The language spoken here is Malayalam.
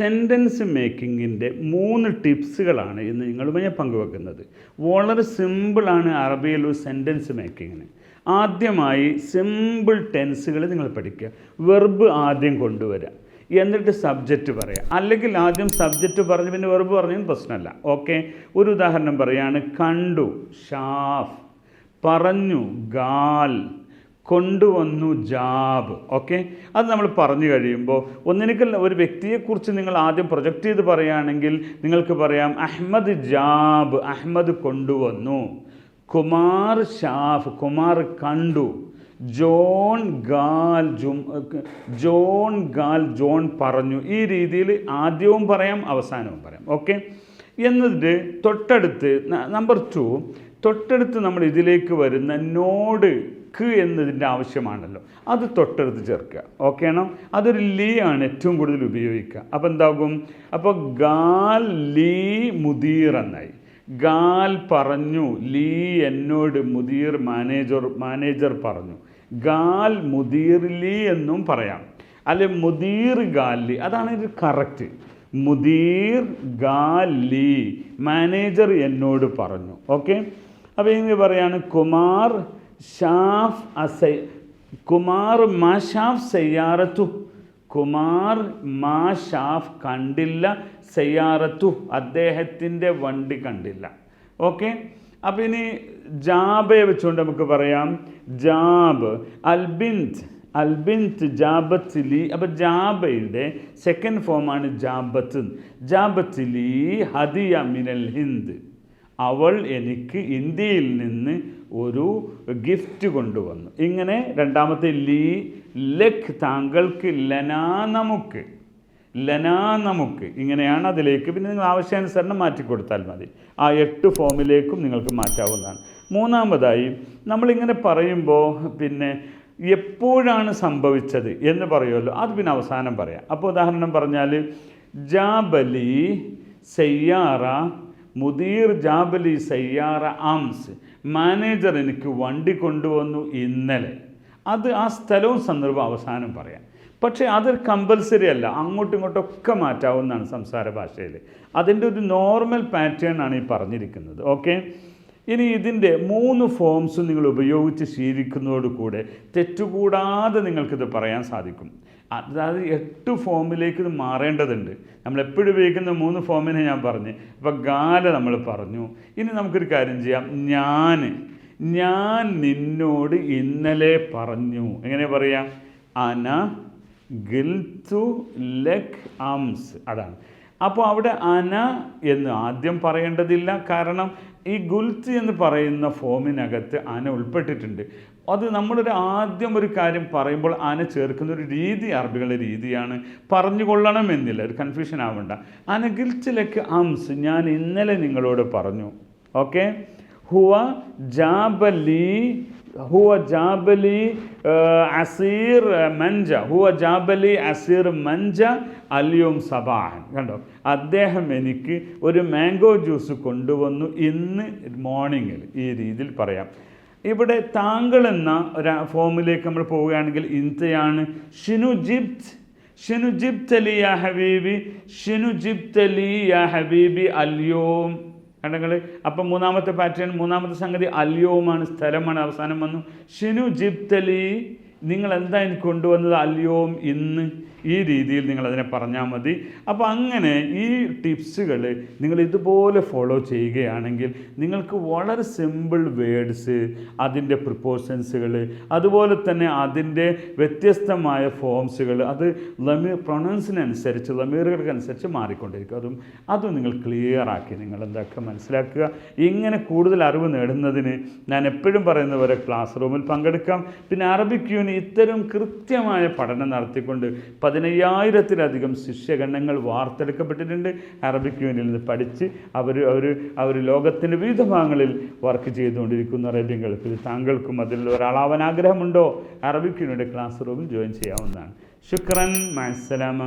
സെന്റൻസ് മേക്കിങ്ങിന്റെ മൂന്ന് ടിപ്സുകളാണ് ഇന്ന് നിങ്ങളുമായി ഞാൻ പങ്കുവെക്കുന്നത്. വളരെ സിമ്പിളാണ് അറബിയിൽ ഒരു സെന്റൻസ് മേക്കിങ്ങിന്. ആദ്യമായി സിമ്പിൾ ടെൻസുകൾ നിങ്ങൾ പഠിക്കുക. വെർബ് ആദ്യം കൊണ്ടുവരിക എന്നിട്ട് സബ്ജക്റ്റ് പറയാം. അല്ലെങ്കിൽ ആദ്യം സബ്ജക്റ്റ് പറഞ്ഞ് പിന്നെ വെർബ് പറഞ്ഞതും പ്രശ്നമല്ല. ഓക്കെ? ഒരു ഉദാഹരണം പറയാണ് കണ്ടു ഷാഫ് പറഞ്ഞു ഗാൽ കൊണ്ടുവന്നു ജാബ്. ഓക്കെ? അത് നമ്മൾ പറഞ്ഞു കഴിയുമ്പോൾ ഒന്നിനൊക്കെ ഒരു വ്യക്തിയെക്കുറിച്ച് നിങ്ങൾ ആദ്യം പ്രൊജക്റ്റ് ചെയ്ത് പറയുകയാണെങ്കിൽ നിങ്ങൾക്ക് പറയാം അഹമ്മദ് ജാബ് അഹമ്മദ് കൊണ്ടുവന്നു. കുമാർ ഷാഫ് കുമാർ കണ്ടു. ജോൺ ഗാൽ ജോൺ ഗാൽ ജോൺ പറഞ്ഞു. ഈ രീതിയിൽ ആദ്യവും പറയാം അവസാനവും പറയാം. ഓക്കെ? എന്നിട്ട് തൊട്ടടുത്ത് നമ്പർ ടു തൊട്ടടുത്ത് നമ്മൾ ഇതിലേക്ക് വരുന്ന നോഡ് ക്ക് എന്നതിന്റെ ആവശ്യമാണല്ലോ. അത് തൊട്ടടുത്ത് ചേർക്കുക. ഓക്കെ ആണോ? അതൊരു ലീ ആണ് ഏറ്റവും കൂടുതൽ ഉപയോഗിക്കുക. അപ്പോൾ എന്താകും? അപ്പോൾ ഗാൽ ലീ മുദീർ എന്നായി. ഗാൽ പറഞ്ഞു ലീ എന്നോട് മുദീർ മാനേജർ മാനേജർ പറഞ്ഞു. ഗാൽ മുദീർ ലീ എന്നും പറയാം. അല്ലെ മുദീർ ഗാൽ ലീ. അതാണ് ഇത് കറക്റ്റ്. മുദീർ ലീ മാനേജർ എന്നോട് പറഞ്ഞു. ഓക്കെ അപ്പോൾ ഇങ്ങനെ പറയാണ് കുമാർ ഷാഫ് അസൈ കുമാർ മാ ഷാഫ് സയ്യാറത്തു. കുമാർ മാ ഷാഫ് കണ്ടില്ല സയ്യാറത്തു അദ്ദേഹത്തിന്റെ വണ്ടി കണ്ടില്ല. ഓക്കെ? അപ്പം ഇനി ജാബയെ വെച്ചുകൊണ്ട് നമുക്ക് പറയാം. ജാബ് അൽബിൻത് അൽബിൻത് ജാബത്ത് ലി അപ്പോൾ ജാബയുടെ സെക്കൻഡ് ഫോമാണ് ജാബത്ത് ജാബത്ത്. ലി ഹദിയ മിനൽ ഹിന്ദ്. അവൾ എനിക്ക് ഇന്ത്യയിൽ നിന്ന് ഒരു ഗിഫ്റ്റ് കൊണ്ടുവന്നു. ഇങ്ങനെ രണ്ടാമത്തെ ലീ ലഖ് താങ്കൾക്ക് ലനാ നമുക്ക് ലനാ നമുക്ക്. ഇങ്ങനെയാണ് അതിലേക്ക് പിന്നെ നിങ്ങൾ ആവശ്യാനുസരണം മാറ്റി കൊടുത്താൽ മതി. ആ എട്ട് ഫോമിലേക്കും നിങ്ങൾക്ക് മാറ്റാവുന്നതാണ്. മൂന്നാമതായി നമ്മളിങ്ങനെ പറയുമ്പോൾ പിന്നെ എപ്പോഴാണ് സംഭവിച്ചത് എന്ന് പറയുമല്ലോ. അത് പിന്നെ അവസാനം പറയാം. അപ്പോൾ ഉദാഹരണം പറഞ്ഞാൽ ജാബലി സയ്യാറ മുദീർ ജാബലി സയ്യാറ ആംസ് മാനേജർ എനിക്ക് വണ്ടി കൊണ്ടുവന്നു ഇന്നലെ. അത് ആ സ്ഥലവും സന്ദർഭം അവസാനം പറയാം. പക്ഷേ അത് കമ്പൽസറി അല്ല. അങ്ങോട്ടും ഇങ്ങോട്ടും ഒക്കെ മാറ്റാവുന്നതാണ് സംസാര ഭാഷയിൽ. അതിന്റെ ഒരു നോർമൽ പാറ്റേൺ ആണ് ഈ പറഞ്ഞിരിക്കുന്നത്. ഓക്കെ ഇനി ഇതിന്റെ മൂന്ന് ഫോംസ് നിങ്ങൾ ഉപയോഗിച്ച് ശീലിക്കുന്നതോടുകൂടെ തെറ്റുകൂടാതെ നിങ്ങൾക്കിത് പറയാൻ സാധിക്കും. അതായത് എട്ട് ഫോമിലേക്ക് ഇത് മാറേണ്ടതുണ്ട്. നമ്മൾ എപ്പോഴും ഉപയോഗിക്കുന്ന മൂന്ന് ഫോമിനെ ഞാൻ പറഞ്ഞു. അപ്പോൾ ഗാല നമ്മൾ പറഞ്ഞു. ഇനി നമുക്കൊരു കാര്യം ചെയ്യാം. ഞാൻ ഞാൻ നിന്നോട് ഇന്നലെ പറഞ്ഞു. എങ്ങനെ പറയാം? അന ഗിൽത്തു ലക് അംസ്. അതാണ്. അപ്പോൾ അവിടെ അന എന്ന് ആദ്യം പറയേണ്ടതില്ല. കാരണം ഈ ഗുൽത്ത് എന്ന് പറയുന്ന ഫോമിനകത്ത് അന ഉൾപ്പെട്ടിട്ടുണ്ട്. അത് നമ്മളൊരു ആദ്യം ഒരു കാര്യം പറയുമ്പോൾ ആന ചേർക്കുന്ന ഒരു രീതി അറബികളുടെ രീതിയാണ്. പറഞ്ഞുകൊള്ളണം എന്നില്ല ഒരു കൺഫ്യൂഷൻ ആവണ്ട. അനഗിൽച്ചിലേക്ക് അംസ് ഞാൻ ഇന്നലെ നിങ്ങളോട് പറഞ്ഞു ഓക്കെ? ഹുവ ജാബലി ഹുവ ജാബലി അസീർ മഞ്ച ഹുവ ജാബലി അസീർ മഞ്ച അലിയോം സബാഹൻ. കണ്ടോ? അദ്ദേഹം എനിക്ക് ഒരു മാംഗോ ജ്യൂസ് കൊണ്ടുവന്നു ഇന്ന് മോർണിംഗിൽ ഈ രീതിയിൽ പറയാം. ഇവിടെ താങ്കൾ എന്ന ഒരു ഫോമിലേക്ക് നമ്മൾ പോവുകയാണെങ്കിൽ ഇന്ത്യയാണ്. ഷിനുജിപ്ത് ഷിനുജിപ്ത് അലി യാ ഹബീബി ഷിനുജിപ്ത് അലി യാ ഹബീബി അല്യോം കണ്ടങ്ങൾ അപ്പം മൂന്നാമത്തെ പാറ്റേൺ മൂന്നാമത്തെ സംഗതി അല്യോമാണ് സ്ഥലമാണ് അവസാനം വന്നു. ഷിനു നിങ്ങൾ എന്താ എനിക്ക് കൊണ്ടുവന്നത് അല്യോം ഇന്ന്? ഈ രീതിയിൽ നിങ്ങൾ അതിനെ പറഞ്ഞാൽ മതി. അപ്പോൾ അങ്ങനെ ഈ ടിപ്സുകൾ നിങ്ങൾ ഇതുപോലെ ഫോളോ ചെയ്യുകയാണെങ്കിൽ നിങ്ങൾക്ക് വളരെ സിമ്പിൾ വേഡ്സ് അതിന്റെ പ്രിപ്പോസൻസുകൾ അതുപോലെ തന്നെ അതിന്റെ വ്യത്യസ്തമായ ഫോംസുകൾ അത് ലമീർ പ്രൊണൗൺസിനനുസരിച്ച് ലമീറുകൾക്കനുസരിച്ച് മാറിക്കൊണ്ടിരിക്കും. അതും അതും നിങ്ങൾ ക്ലിയറാക്കി നിങ്ങൾ എന്തൊക്കെ മനസ്സിലാക്കുക. ഇങ്ങനെ കൂടുതൽ അറിവ് നേടുന്നതിന് ഞാൻ എപ്പോഴും പറയുന്ന പോലെ ക്ലാസ് റൂമിൽ പങ്കെടുക്കാം. പിന്നെ അറബിക് യൂണി ഇത്തരം കൃത്യമായ പഠനം നടത്തിക്കൊണ്ട് പതിനയ്യായിരത്തിലധികം ശിഷ്യഗണങ്ങൾ വാർത്തെടുക്കപ്പെട്ടിട്ടുണ്ട്. അറബിക് യൂണിയനിൽ നിന്ന് പഠിച്ച് അവർ അവർ അവർ ലോകത്തിന്റെ വിവിധ ഭാഗങ്ങളിൽ വർക്ക് ചെയ്തുകൊണ്ടിരിക്കുന്ന അറേബ്യൻ ഗൾഫിൽ താങ്കൾക്കും അതിൽ ഒരാളാവാൻ ആഗ്രഹമുണ്ടോ? അറബിക് യൂണിയുടെ ക്ലാസ് റൂമിൽ ജോയിൻ ചെയ്യാവുന്നതാണ്. ശുക്രൻ മാസലാമ